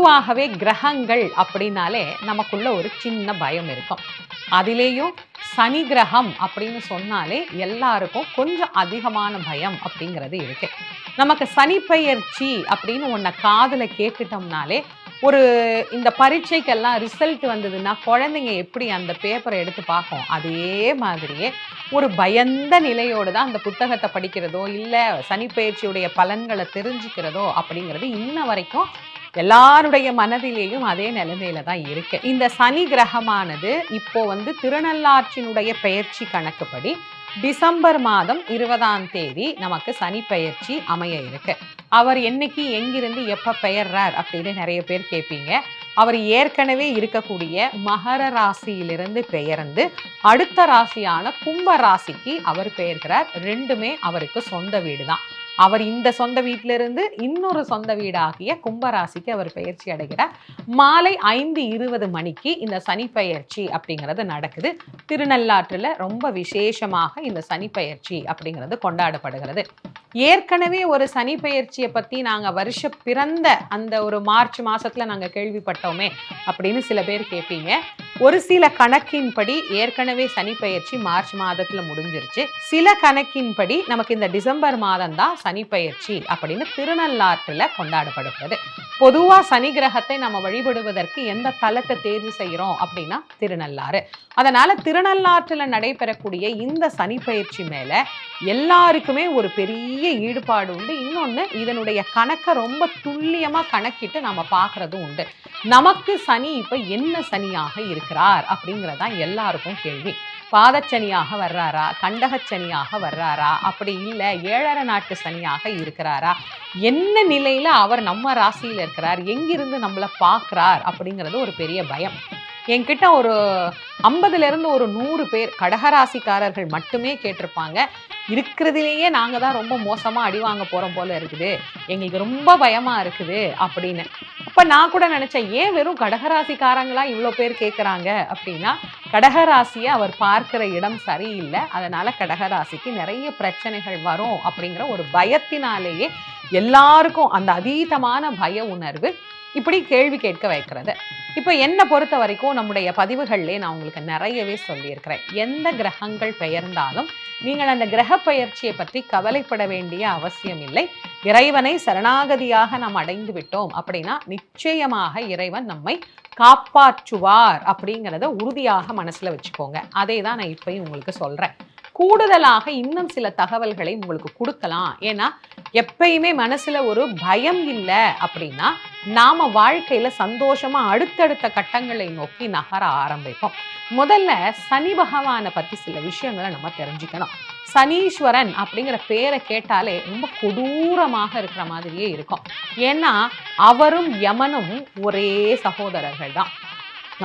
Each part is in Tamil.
பொதுவாகவே கிரகங்கள் அப்படின்னாலே நமக்குள்ள ஒரு சின்ன பயம் இருக்கும். அதிலேயும் சனி கிரகம் அப்படின்னு சொன்னாலே எல்லாருக்கும் கொஞ்சம் அதிகமான பயம் அப்படிங்கிறது இருக்கு. நமக்கு சனி பெயர்ச்சி அப்படின்னு ஒன்றை காதில் கேட்டுட்டோம்னாலே ஒரு இந்த பரீட்சைக்கெல்லாம் ரிசல்ட் வந்ததுன்னா குழந்தைங்க எப்படி அந்த பேப்பரை எடுத்து பார்க்கும்? அதே மாதிரியே ஒரு பயந்த நிலையோடு தான் அந்த புத்தகத்தை படிக்கிறதோ இல்லை சனி பயிற்சியுடைய பலன்களை தெரிஞ்சுக்கிறதோ அப்படிங்கிறது இன்ன வரைக்கும் எல்லாருடைய மனதிலேயும் அதே நிலைமையில தான் இருக்கு. இந்த சனி கிரகமானது இப்போ வந்து திருநள்ளாற்றினுடைய பெயர்ச்சி கணக்குப்படி டிசம்பர் மாதம் இருபதாம் தேதி நமக்கு சனி பெயர்ச்சி அமைய இருக்கு. அவர் என்னைக்கு எங்கிருந்து எப்ப பெயர்றார் அப்படின்னு நிறைய பேர் கேட்பீங்க அவர் ஏற்கனவே இருக்கக்கூடிய மகர ராசியிலிருந்து பெயர்ந்து அடுத்த ராசியான கும்ப ராசிக்கு அவர் பெயர்கிறார். ரெண்டுமே அவருக்கு சொந்த வீடு தான் அவர் இந்த சொந்த வீட்டிலிருந்து இன்னொரு சொந்த வீடாகிய கும்பராசிக்கு அவர் பயிற்சி அடைகிறார். மாலை ஐந்து இருபது மணிக்கு இந்த சனி பயிற்சி அப்படிங்கிறது நடக்குது. திருநள்ளாற்றில் ரொம்ப விசேஷமாக இந்த சனி பயிற்சி அப்படிங்கிறது கொண்டாடப்படுகிறது. ஏற்கனவே ஒரு சனி பெயர்ச்சியை பற்றி நாங்கள் வருஷ பிறந்த அந்த ஒரு மார்ச் மாசத்துல நாங்கள் கேள்விப்பட்டோமே அப்படின்னு சில பேர் கேட்பீங்க. ஒரு சில கணக்கின்படி ஏற்கனவே சனி பெயர்ச்சி மார்ச் மாதத்துல முடிஞ்சிருச்சு. சில கணக்கின்படி நமக்கு இந்த டிசம்பர் மாதம் தான் சனி பெயர்ச்சி அப்படின்னு திருநள்ளாற்றுல கொண்டாடப்படுகிறது. பொதுவா சனி கிரகத்தை நம்ம வழிபடுவதற்கு எந்த தலத்தை தேர்வு செய்கிறோம் அப்படின்னா திருநள்ளாறு. அதனால திருநள்ளாற்றுல நடைபெறக்கூடிய இந்த சனி பயிற்சி மேல எல்லாருக்குமே ஒரு பெரிய ஈடுபாடு உண்டு. இன்னொன்று இதனுடைய கணக்கை ரொம்ப துல்லியமாக கணக்கிட்டு நம்ம பார்க்கறதும் உண்டு. நமக்கு சனி இப்போ என்ன சனியாக இருக்கிறார் அப்படிங்கிறதான் எல்லாருக்கும் கேள்வி. பாதச்சனியாக வர்றாரா? கண்டகச்சனியாக வர்றாரா? அப்படி இல்லை ஏழரை நாட்டு சனியாக இருக்கிறாரா? என்ன நிலையில் அவர் நம்ம ராசியில் இருக்கிறார்? எங்கிருந்து நம்மளை பார்க்குறார்? அப்படிங்கிறது ஒரு பெரிய பயம். என்கிட்ட ஒரு ஐம்பதுலேருந்து ஒரு நூறு பேர் கடகராசிக்காரர்கள் மட்டுமே கேட்டிருப்பாங்க. இருக்கிறதுலேயே நாங்கள் தான் ரொம்ப மோசமாக அடி வாங்க போகிறோம் போல இருக்குது. எங்களுக்கு ரொம்ப பயமாக இருக்குது அப்படின்னு. அப்போ நான் கூட நினச்சேன் ஏன் வெறும் கடகராசிக்காரங்களா இவ்வளோ பேர் கேட்குறாங்க அப்படின்னா கடகராசியை அவர் பார்க்கிற இடம் சரியில்லை. அதனால் கடகராசிக்கு நிறைய பிரச்சனைகள் வரும் அப்படிங்கிற ஒரு பயத்தினாலேயே எல்லாருக்கும் அந்த அதீதமான பய உணர்வு இப்படி கேள்வி கேட்க வைக்கிறது. இப்போ என்னை பொறுத்த வரைக்கும் நம்முடைய பதிவுகள்லே நான் உங்களுக்கு நிறையவே சொல்லியிருக்கிறேன். எந்த கிரகங்கள் பெயர்ந்தாலும் நீங்கள் அந்த கிரக பயிற்சியை பற்றி கவலைப்பட வேண்டிய அவசியம் இல்லை. இறைவனை சரணாகதியாக நாம் அடைந்து விட்டோம் அப்படின்னா நிச்சயமாக இறைவன் நம்மை காப்பாற்றுவார் அப்படிங்கிறத உறுதியாக மனசுல வச்சுக்கோங்க. அதே தான் நான் இப்பயும் உங்களுக்கு சொல்றேன். கூடுதலாக இன்னும் சில தகவல்களை உங்களுக்கு கொடுக்கலாம். ஏன்னா எப்பயுமே மனசுல ஒரு பயம் இல்லை அப்படின்னா நாம வாழ்க்கையில சந்தோஷமா அடுத்தடுத்த கட்டங்களை நோக்கி நகர ஆரம்பிப்போம். முதல்ல சனி பகவானை பத்தி சில விஷயங்களை நம்ம தெரிஞ்சுக்கணும். சனீஸ்வரன் அப்படிங்கிற பேரை கேட்டாலே ரொம்ப கொடூரமாக இருக்கிற மாதிரியே இருக்கும். ஏன்னா அவரும் யமனும் ஒரே சகோதரர்கள் தான்.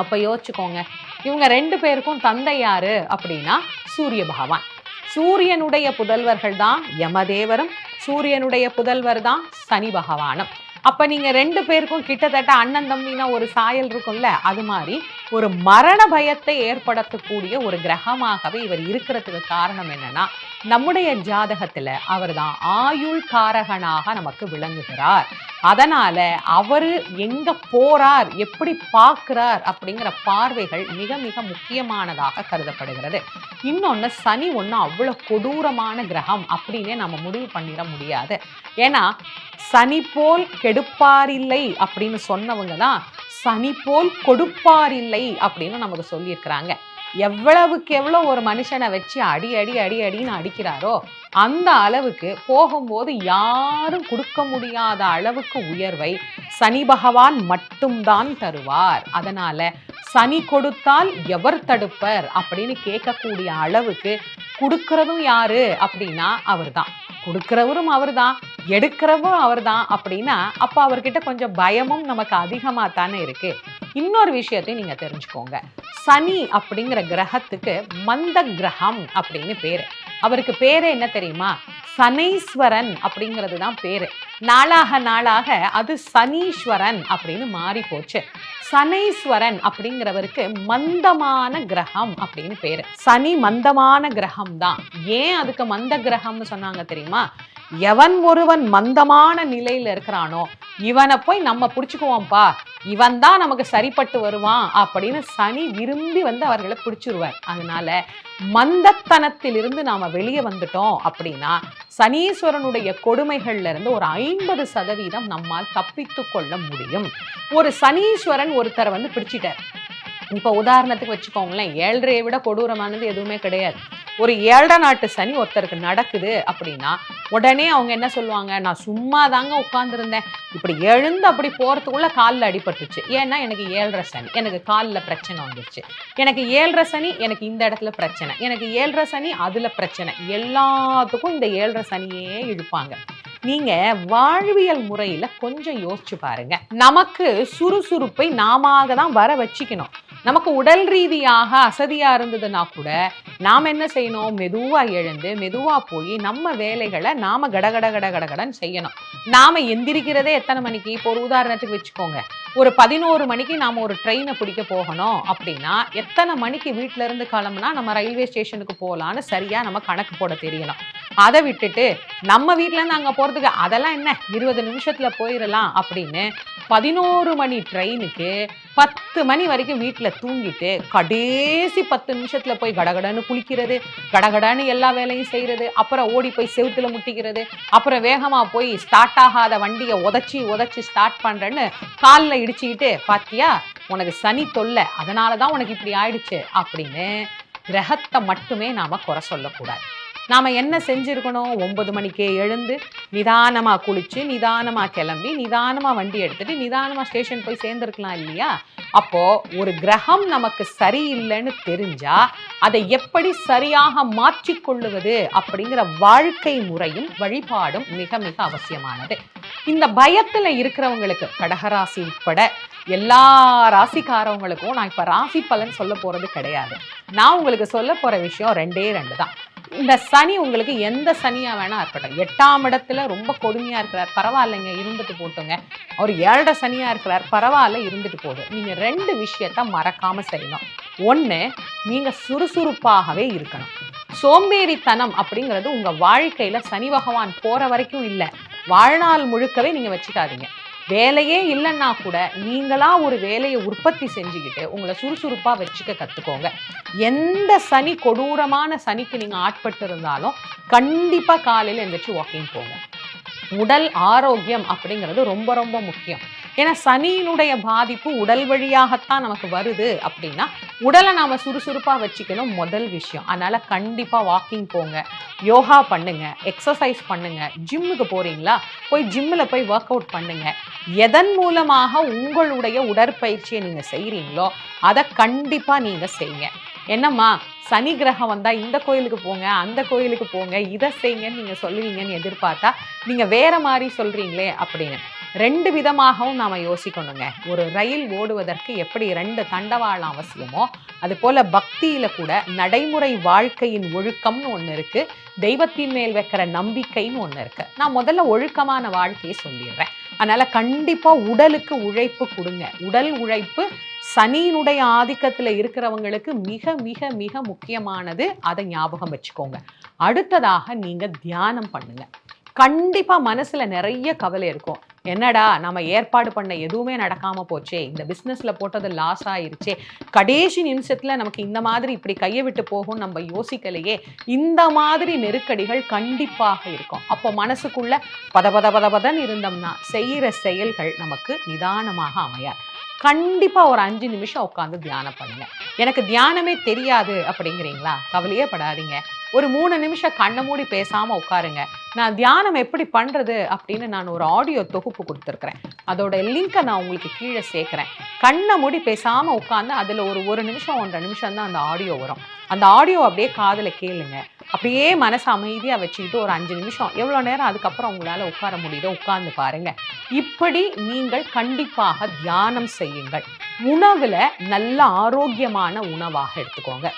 அப்ப யோசிச்சுக்கோங்க இவங்க ரெண்டு பேருக்கும் தந்தை யாரு அப்படின்னா சூரிய பகவான். சூரியனுடைய புதல்வர்கள் தான் யமதேவரும் சூரியனுடைய புதல்வர் தான் சனி பகவானும். அப்ப நீங்க ரெண்டு பேருக்கும் கிட்டத்தட்ட அண்ணன் தம்பினா ஒரு சாயல் இருக்கும்ல அது மாதிரி ஒரு மரண பயத்தை ஏற்படுத்தக்கூடிய ஒரு கிரகமாகவே இவர் இருக்கிறதுக்கு காரணம் என்னன்னா நம்முடைய ஜாதகத்துல அவர் தான் ஆயுள் காரகனாக நமக்கு விளங்குகிறார். அதனால அவரு எங்க போறார் எப்படி பார்க்கிறார் அப்படிங்கிற பார்வைகள் மிக மிக முக்கியமானதாக கருதப்படுகிறது. இன்னொன்னு சனி ஒன்று அவ்வளவு கொடூரமான கிரகம் அப்படின்னே நம்ம முடிவு பண்ணிட முடியாது. ஏன்னா சனி போல் கெடுப்பாரில்லை அப்படின்னு சொன்னவங்க தான் சனி போல் கொடுப்பாரில்லை அப்படின்னு நமக்கு சொல்லியிருக்கிறாங்க. எவ்வளவுக்கு எவ்வளோ ஒரு மனுஷனை வச்சு அடி அடி அடி அடின்னு அடிக்கிறாரோ அந்த அளவுக்கு போகும்போது யாரும் கொடுக்க முடியாத அளவுக்கு உயர்வை சனி பகவான் மட்டும்தான் தருவார். அதனால சனி கொடுத்தால் எவர் தடுப்பர் அப்படின்னு கேட்கக்கூடிய அளவுக்கு கொடுக்கறதும் யாரு அப்படின்னா அவர்தான். கொடுக்கிறவரும் அவர்தான் எடுக்கிறவரும் அவர் தான் அப்படின்னா அப்போ அவர்கிட்ட கொஞ்சம் பயமும் நமக்கு அதிகமாக தானே இருக்கு. இன்னொரு விஷயத்தையும் நீங்கள் தெரிஞ்சுக்கோங்க. சனி அப்படிங்கிற கிரகத்துக்கு மந்த கிரகம் அப்படின்னு பேர். அவருக்கு பேரே என்ன தெரியுமா? சனீஸ்வரன் அப்படிங்கிறது தான் பேரு. நாளாக நாளாக அது சனீஸ்வரன் அப்படின்னு மாறி போச்சு சனீஸ்வரன் அப்படிங்கிறவருக்கு மந்தமான கிரகம் அப்படின்னு பேரு. சனி மந்தமான கிரகம் தான் ஏன் அதுக்கு மந்த கிரகம்னு சொன்னாங்க தெரியுமா? எவன் ஒருவன் மந்தமான நிலையில இருக்கிறானோ இவனை போய் நம்ம பிடிச்சுக்குவோம்ப்பா இவன் தான் நமக்கு சரிப்பட்டு வருவான் அப்படின்னு சனி விரும்பி வந்து அவர்களை பிடிச்சிருவார். அதனால மந்தத்தனத்திலிருந்து நாம வெளியே வந்துட்டோம் அப்படின்னா சனீஸ்வரனுடைய கொடுமைகள்ல இருந்து ஒரு ஐம்பது சதவீதம் நம்மால் தப்பித்து கொள்ள முடியும். ஒரு சனீஸ்வரன் ஒருத்தரை வந்து பிடிச்சிட்டார். இப்போ உதாரணத்துக்கு வச்சுக்கோங்களேன் ஏழ்றையை விட கொடூரமானது எதுவுமே கிடையாது. ஒரு ஏழரை நாட்டு சனி ஒருத்தருக்கு நடக்குது அப்படின்னா உடனே அவங்க என்ன சொல்லுவாங்க? நான் சும்மா தாங்க உட்காந்துருந்தேன் இப்படி எழுந்து அப்படி போகிறதுக்குள்ளே காலில் அடிபட்டுச்சு ஏன்னா எனக்கு ஏழரை சனி. எனக்கு காலில் பிரச்சனை வந்துருச்சு. எனக்கு ஏழரை சனி எனக்கு இந்த இடத்துல பிரச்சனை. எனக்கு ஏழரை சனி அதில் பிரச்சனை. எல்லாத்துக்கும் இந்த ஏழரை சனியே இழுப்பாங்க. நீங்க வாழ்வியல் முறையில கொஞ்சம் யோசிச்சு பாருங்க. நமக்கு சுறுசுறுப்பை நாம தான் வர வச்சுக்கணும். நமக்கு உடல் ரீதியாக அசதியா இருந்ததுன்னா கூட நாம் என்ன செய்யணும்? மெதுவாக எழுந்து மெதுவாக போய் நம்ம வேலைகளை நாம் கடகட கட கடகடன் செய்யணும். நாம் எந்திரிக்கிறதே எத்தனை மணிக்கு? இப்போ ஒரு உதாரணத்துக்கு வச்சுக்கோங்க. ஒரு பதினோரு மணிக்கு நாம் ஒரு ட்ரெயினை பிடிக்க போகணும் அப்படின்னா எத்தனை மணிக்கு வீட்டிலேருந்து இருந்து கிளம்புனா நம்ம ரயில்வே ஸ்டேஷனுக்கு போகலான்னு சரியாக நம்ம கணக்கு போட தெரியணும். அதை விட்டுட்டு நம்ம வீட்டிலேருந்து அங்கே போகிறதுக்கு அதெல்லாம் என்ன? இருபது நிமிஷத்தில் போயிடலாம் அப்படின்னு பதினோரு மணி ட்ரெயினுக்கு பத்து மணி வரைக்கும் வீட்டில் தூங்கிட்டு கடைசி பத்து நிமிஷத்தில் போய் கடகடன்னு குளிக்கிறது கடகடன்னு எல்லா வேலையும் செய்கிறது அப்புறம் ஓடி போய் செவுத்தில் முட்டிக்கிறது அப்புறம் வேகமாக போய் ஸ்டார்ட் ஆகாத வண்டியை உதச்சி உதச்சி ஸ்டார்ட் பண்ணுறேன்னு காலில் இடிச்சுக்கிட்டு பாத்தியா உனக்கு சனி தொல்லை அதனால தான் உனக்கு இப்படி ஆயிடுச்சு அப்படின்னு கிரகத்தை மட்டுமே நாம் குறை சொல்லக்கூடாது. நாம் என்ன செஞ்சுருக்கணும்? ஒம்பது மணிக்கே எழுந்து நிதானமாக குளித்து நிதானமாக கிளம்பி நிதானமாக வண்டி எடுத்துகிட்டு நிதானமாக ஸ்டேஷன் போய் சேர்ந்துருக்கலாம் இல்லையா? அப்போது ஒரு கிரகம் நமக்கு சரியில்லைன்னு தெரிஞ்சால் அதை எப்படி சரியாக மாற்றிக்கொள்ளுவது அப்படிங்கிற வாழ்க்கை முறையும் வழிபாடும் மிக மிக அவசியமானது. இந்த பயத்தில் இருக்கிறவங்களுக்கு கடகராசி உட்பட எல்லா ராசிக்காரவங்களுக்கும் நான் இப்போ ராசி பலன் சொல்ல போகிறது கிடையாது. நான் உங்களுக்கு சொல்ல போகிற விஷயம் ரெண்டே ரெண்டு தான். இந்த சனி உங்களுக்கு எந்த சனியாக வேணா இருக்கட்டும். எட்டாம் இடத்துல ரொம்ப கொடுமையா இருக்கிறார். பரவாயில்லைங்க இருந்துட்டு போட்டுங்க. அவர் ஏழரை சனியா இருக்கிறார். பரவாயில்ல இருந்துட்டு போதும் நீங்க ரெண்டு விஷயத்த மறக்காமல் செய்யணும். ஒண்ணு நீங்க சுறுசுறுப்பாகவே இருக்கணும். சோம்பேறித்தனம் அப்படிங்கிறது உங்க வாழ்க்கையில சனி பகவான் போற வரைக்கும் இல்லை. வாழ்நாள் முழுக்கவே நீங்க வச்சுக்காதீங்க. வேலையே இல்லைன்னா கூட நீங்களாக ஒரு வேலையை உற்பத்தி செஞ்சுக்கிட்டு உங்களை சுறுசுறுப்பாக வச்சுக்க கற்றுக்கோங்க எந்த சனி கொடூரமான சனிக்கு நீங்கள் ஆட்பட்டு இருந்தாலும் கண்டிப்பாக காலையில் எழுந்திரிச்சு வாக்கிங் போங்க. உடல் ஆரோக்கியம் அப்படிங்கிறது ரொம்ப ரொம்ப முக்கியம். ஏன்னா சனியினுடைய பாதிப்பு உடல் வழியாகத்தான் நமக்கு வருது அப்படின்னா உடலை நாம் சுறுசுறுப்பாக வச்சுக்கணும் முதல் விஷயம். அதனால் கண்டிப்பாக வாக்கிங் போங்க. யோகா பண்ணுங்க. எக்ஸசைஸ் பண்ணுங்க. ஜிம்முக்கு போகிறீங்களா போய் ஜிம்மில் போய் ஒர்க் அவுட் பண்ணுங்க. எதன் மூலமாக உங்களுடைய உடற்பயிற்சியை நீங்கள் செய்கிறீங்களோ அதை கண்டிப்பாக நீங்கள் செய்யுங்க என்னம்மா சனி கிரகம் வந்தால் இந்த கோயிலுக்கு போங்க அந்த கோயிலுக்கு போங்க இதை செய்யுங்கன்னு நீங்கள் சொல்லுவீங்கன்னு எதிர்பார்த்தா நீங்கள் வேறு மாதிரி சொல்கிறீங்களே அப்படின்னு. ரெண்டு விதமாகவும் நாம யோசிக்கணுங்க. ஒரு ரயில் ஓடுவதற்கு எப்படி ரெண்டு தண்டவாளம் அவசியமோ அது போல பக்தியில கூட நடைமுறை வாழ்க்கையின் ஒழுக்கம்னு ஒண்ணு இருக்கு தெய்வத்தின் மேல் வைக்கிற நம்பிக்கைன்னு ஒண்ணு இருக்கு. நான் முதல்ல ஒழுக்கமான வாழ்க்கையை சொல்லிடுறேன். அதனால கண்டிப்பா உடலுக்கு உழைப்பு கொடுங்க. உடல் உழைப்பு சனியினுடைய ஆதிக்கத்துல இருக்கிறவங்களுக்கு மிக மிக மிக முக்கியமானது. அதை ஞாபகம் வச்சுக்கோங்க. அடுத்ததாக நீங்க தியானம் பண்ணுங்க. கண்டிப்பா மனசுல நிறைய கவலை இருக்கும். என்னடா நம்ம ஏற்பாடு பண்ண எதுவுமே நடக்காம போச்சே இந்த பிசினஸ்ல போட்டது லாஸ் ஆயிருச்சே கடைசி நிமிஷத்துல நமக்கு இந்த மாதிரி இப்படி கையை விட்டு போகும் நம்ம யோசிக்கலையே இந்த மாதிரி நெருக்கடிகள் கண்டிப்பாக இருக்கும். அப்போ மனசுக்குள்ள பத பத பத இருந்தோம்னா செய்யற செயல்கள் நமக்கு நிதானமாக அமையாது. கண்டிப்பா ஒரு அஞ்சு நிமிஷம் உட்காந்து தியானம் பண்ணுங்க. எனக்கு தியானமே தெரியாது அப்படிங்கிறீங்களா? கவலையே படாதீங்க. ஒரு மூணு நிமிஷம் கண்ணை மூடி பேசாமல் உட்காருங்க. நான் தியானம் எப்படி பண்ணுறது அப்படின்னு நான் ஒரு ஆடியோ தொகுப்பு கொடுத்துருக்குறேன். அதோட லிங்கை நான் உங்களுக்கு கீழே சேர்க்குறேன். கண்ணை மூடி பேசாமல் உட்காந்து அதில் ஒரு ஒரு நிமிஷம் ஒன்றரை நிமிஷம் தான் அந்த ஆடியோ வரும். அந்த ஆடியோ அப்படியே காதில் கேளுங்க. அப்படியே மனசு அமைதியாக வச்சுக்கிட்டு ஒரு அஞ்சு நிமிஷம். எவ்வளோ நேரம் அதுக்கப்புறம் உங்களால் உட்கார முடியுதோ உட்கார்ந்து பாருங்க. இப்படி நீங்கள் கண்டிப்பாக தியானம் செய்யுங்கள். உணவில் நல்ல ஆரோக்கியமான உணவாக எடுத்துக்கோங்க.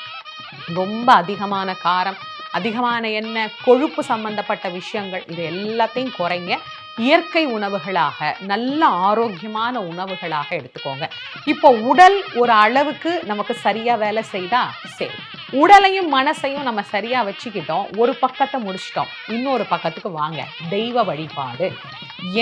ரொம்ப அதிகமான காரம் அதிகமான எண்ணெய் கொழுப்பு சம்பந்தப்பட்ட விஷயங்கள் இது எல்லாத்தையும் குறைங்க. இயற்கை உணவுகளாக நல்ல ஆரோக்கியமான உணவுகளாக எடுத்துக்கோங்க. இப்போ உடல் ஒரு அளவுக்கு நமக்கு சரியா வேலை செய்தா சரி. உடலையும் மனசையும் நம்ம சரியா வச்சுக்கிட்டோம் ஒரு பக்கத்தை முடிச்சிட்டோம் இன்னொரு பக்கத்துக்கு வாங்க. தெய்வ வழிபாடு.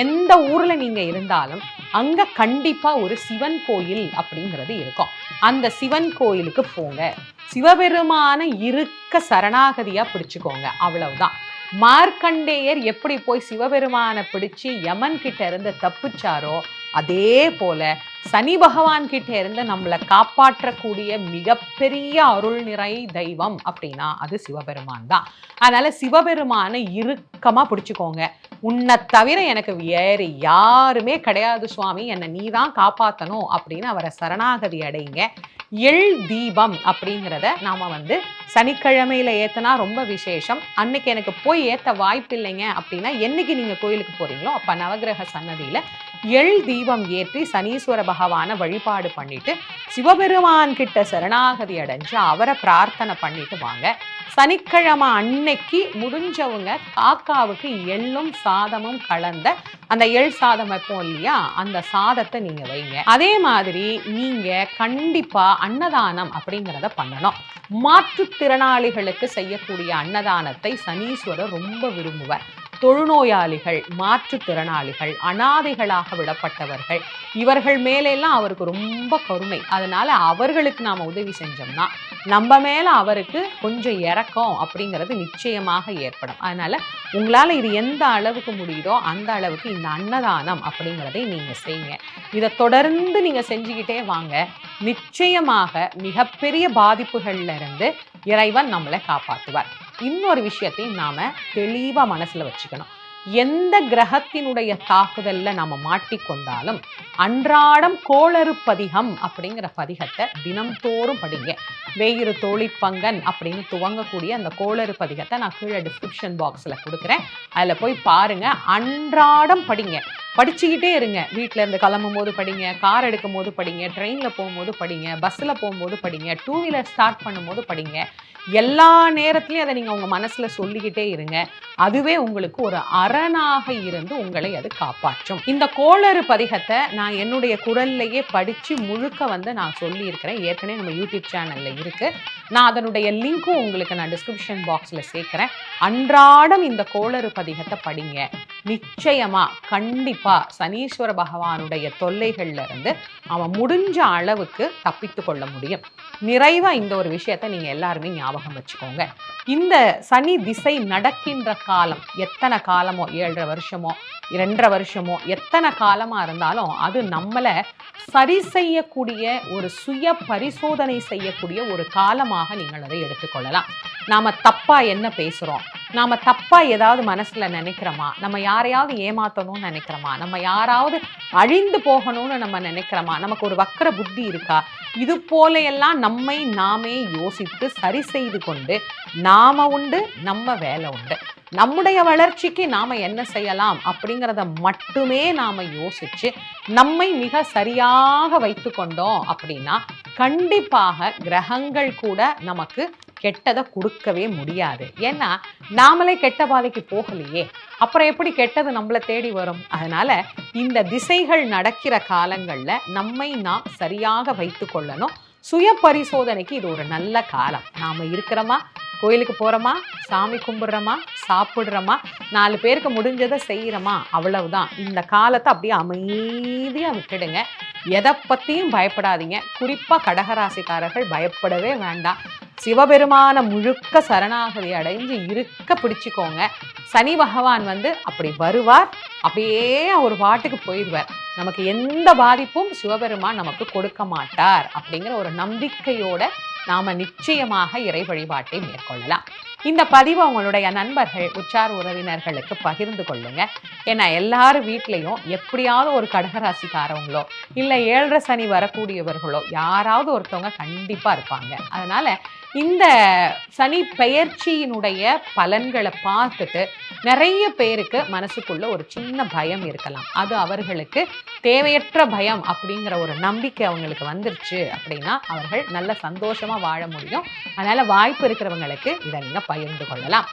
எந்த ஊர்ல நீங்க இருந்தாலும் அங்க கண்டிப்பா ஒரு சிவன் கோயில் அப்படிங்கிறது இருக்கும். அந்த சிவன் கோயிலுக்கு போங்க. சிவபெருமான இருக்க சரணாகதியா பிடிச்சுக்கோங்க. அவ்வளவுதான். மார்க்கண்டேயர் எப்படி போய் சிவபெருமானை பிடிச்சு யமன் கிட்ட இருந்து தப்பிச்சாரோ அதே போல சனி பகவான் கிட்ட இருந்து நம்மளை காப்பாற்றக்கூடிய மிகப்பெரிய அருள் நிறை தெய்வம் அப்படின்னா அது சிவபெருமான் தான். அதனால சிவபெருமானை இறுக்கமா பிடிச்சுக்கோங்க. உன்னை தவிர எனக்கு வேறு யாருமே கிடையாது சுவாமி. என்னை நீ தான் காப்பாற்றணும் அப்படின்னு அவரை சரணாகதி அடைங்க. எள் தீபம் அப்படிங்கிறத நாம் வந்து சனிக்கிழமையில் ஏற்றினா ரொம்ப விசேஷம். அன்னைக்கு எனக்கு போய் ஏற்ற வாய்ப்பு இல்லைங்க அப்படின்னா என்னைக்கு நீங்கள் கோயிலுக்கு போகிறீங்களோ அப்போ நவகிரக சன்னதியில் எள் தீபம் ஏற்றி சனீஸ்வர பகவானை வழிபாடு பண்ணிட்டு சிவபெருமான் கிட்ட சரணாகதி அடைஞ்சு அவரை பிரார்த்தனை பண்ணிட்டு வாங்க. சனிக்கிழமை அன்னைக்கு முடிஞ்சவங்க காக்காவுக்கு எள்ளும் சாதமும் கலந்த அந்த எள் சாதம் வைப்போம் இல்லையா? அந்த சாதத்தை நீங்க வைங்க. அதே மாதிரி நீங்க கண்டிப்பா அன்னதானம் அப்படிங்கிறத பண்ணணும். மாற்றுத்திறனாளிகளுக்கு செய்யக்கூடிய அன்னதானத்தை சனீஸ்வரர் ரொம்ப விரும்புவார். தொழுநோயாளிகள் மாற்றுத்திறனாளிகள் அனாதைகளாக விடப்பட்டவர்கள் இவர்கள் மேலெல்லாம் அவருக்கு ரொம்ப கருணை. அதனால அவர்களுக்கு நாம் உதவி செஞ்சோம்னா நம்ம மேல அவருக்கு கொஞ்சம் இறக்கம் அப்படிங்கிறது நிச்சயமாக ஏற்படும். அதனால உங்களால் இது எந்த அளவுக்கு முடியுதோ அந்த அளவுக்கு இந்த அன்னதானம் அப்படிங்கிறதை நீங்கள் செய்யுங்க. இதை தொடர்ந்து நீங்கள் செஞ்சுக்கிட்டே வாங்க. நிச்சயமாக மிகப்பெரிய பாதிப்புகள்ல இருந்து இறைவன் நம்மளை காப்பாற்றுவார். இன்னொரு விஷயத்தையும் நாம தெளிவா மனசுல வச்சுக்கணும். எந்த கிரகத்தினுடைய தாக்குதல்ல நாம மாட்டிக்கொண்டாலும் அன்றாடம் கோளறு பதிகம் அப்படிங்கிற பதிகத்தை தினம்தோறும் படிங்க. வேயிறு தோழிப்பங்கன் அப்படின்னு துவங்கக்கூடிய அந்த கோளறு பதிகத்தை நான் கீழே டிஸ்கிரிப்ஷன் பாக்ஸில் கொடுக்குறேன். அதில் போய் பாருங்க அன்றாடம் படிங்க. படிச்சுக்கிட்டே இருங்க. வீட்டில் இருந்து கிளம்பும் போது படிங்க கார் எடுக்கும் போது படிங்க ட்ரெயினில் போகும்போது படிங்க பஸ்ஸில் போகும்போது படிங்க டூ வீலர் ஸ்டார்ட் பண்ணும்போது படிங்க. எல்லா நேரத்துலையும் அதை நீங்கள் உங்கள் மனசில் சொல்லிக்கிட்டே இருங்க. அதுவே உங்களுக்கு ஒரு அரணாக இருந்து உங்களை அது காப்பாற்றும். இந்த கோளறு பதிகத்தை நான் என்னுடைய குரல்லையே படித்து முழுக்க வந்து நான் சொல்லியிருக்கிறேன். ஏற்கனவே நம்ம யூடியூப் சேனலில் இருக்குது நான் அதனுடைய லிங்க்கும் உங்களுக்கு நான் டிஸ்கிரிப்ஷன் பாக்ஸில் சேர்க்குறேன். அன்றாடம் இந்த கோளறு பதிகத்தை படிங்க. நிச்சயமாக கண்டிப்பாக சனீஸ்வர பகவானுடைய தொல்லைகள்லேருந்து அவன் முடிஞ்ச அளவுக்கு தப்பித்து கொள்ள முடியும். நிறைவாக இந்த ஒரு விஷயத்தை நீங்கள் எல்லாருமே ஞாபகம் வச்சுக்கோங்க. இந்த சனி திசை நடக்கின்ற காலம் எத்தனை காலமோ? ஏழரை வருஷமோ? இரண்டரை வருஷமோ? எத்தனை காலமா இருந்தாலும் அது நம்மளை சரி செய்யக்கூடிய ஒரு சுய பரிசோதனை செய்யக்கூடிய ஒரு காலமாக நீங்கள் அதை எடுத்துக்கொள்ளலாம். நாம தப்பா என்ன பேசுறோம்? நாம தப்பா ஏதாவது மனசுல நினைக்கிறோமா? நம்ம யாரையாவது ஏமாத்தணும்னு நினைக்கிறோமா? நம்ம யாராவது அழிந்து போகணும்னு நம்ம நினைக்கிறோமா? நமக்கு ஒரு வக்கர புத்தி இருக்கா? இது போல எல்லாம் நம்மை நாமே யோசித்து சரி செய்து கொண்டு நாம உண்டு நம்ம வேலை உண்டு. நம்முடைய வளர்ச்சிக்கு நாம என்ன செய்யலாம் அப்படிங்கிறத மட்டுமே நாம யோசிச்சு நம்மை மிக சரியாக வைத்து கொண்டோம் அப்படின்னா கண்டிப்பாக கிரகங்கள் கூட நமக்கு கெட்டதை கொடுக்கவே முடியாது. ஏன்னா நாமளே கெட்ட பாதைக்கு போகலையே. அப்புறம் எப்படி கெட்டது நம்மளை தேடி வரும்? அதனால இந்த திசைகள் நடக்கிற காலங்கள்ல நம்மை நாம் சரியாக வைத்து கொள்ளணும். சுய பரிசோதனைக்கு இது ஒரு நல்ல காலம். நாம இருக்கிறோமா? கோயிலுக்கு போகிறோமா சாமி கும்பிட்றோமா? சாப்பிட்றோமா? நாலு பேருக்கு முடிஞ்சதை செய்கிறோமா அவ்வளவுதான். இந்த காலத்தை அப்படியே அமைதியாக விட்டுடுங்க. எதை பற்றியும் பயப்படாதீங்க. குறிப்பாக கடகராசிக்காரர்கள் பயப்படவே வேண்டாம். சிவபெருமான முழுக்க சரணாகதி அடைஞ்சு இருக்க பிடிச்சிக்கோங்க. சனி பகவான் வந்து அப்படி வருவார் அப்படியே ஒரு பாட்டுக்கு போயிடுவார். நமக்கு எந்த பாதிப்பும் சிவபெருமான் நமக்கு கொடுக்க மாட்டார் அப்படிங்கிற ஒரு நம்பிக்கையோட நாம நிச்சயமாக இறை வழிபாட்டை மேற்கொள்ளலாம். இந்த பதிவை உங்களுடைய நண்பர்கள் உச்சார் உறவினர்களுக்கு பகிர்ந்து கொள்ளுங்க. ஏன்னா எல்லாரும் வீட்லேயும் எப்படியாவது ஒரு கடகராசிக்காரவங்களோ இல்லை ஏழரை சனி வரக்கூடியவர்களோ யாராவது ஒருத்தவங்க கண்டிப்பாக இருப்பாங்க. அதனால இந்த சனி பெயர்ச்சியினுடைய பலன்களை பார்த்துட்டு நிறைய பேருக்கு மனசுக்குள்ள ஒரு சின்ன பயம் இருக்கலாம். அது அவர்களுக்கு தேவையற்ற பயம் அப்படிங்கிற ஒரு நம்பிக்கை அவங்களுக்கு வந்துருச்சு அப்படின்னா அவர்கள் நல்ல சந்தோஷமாக வாழ முடியும். அதனால் வாய்ப்பு இருக்கிறவங்களுக்கு இதை நீங்கள் பகிர்ந்து கொள்ளலாம்.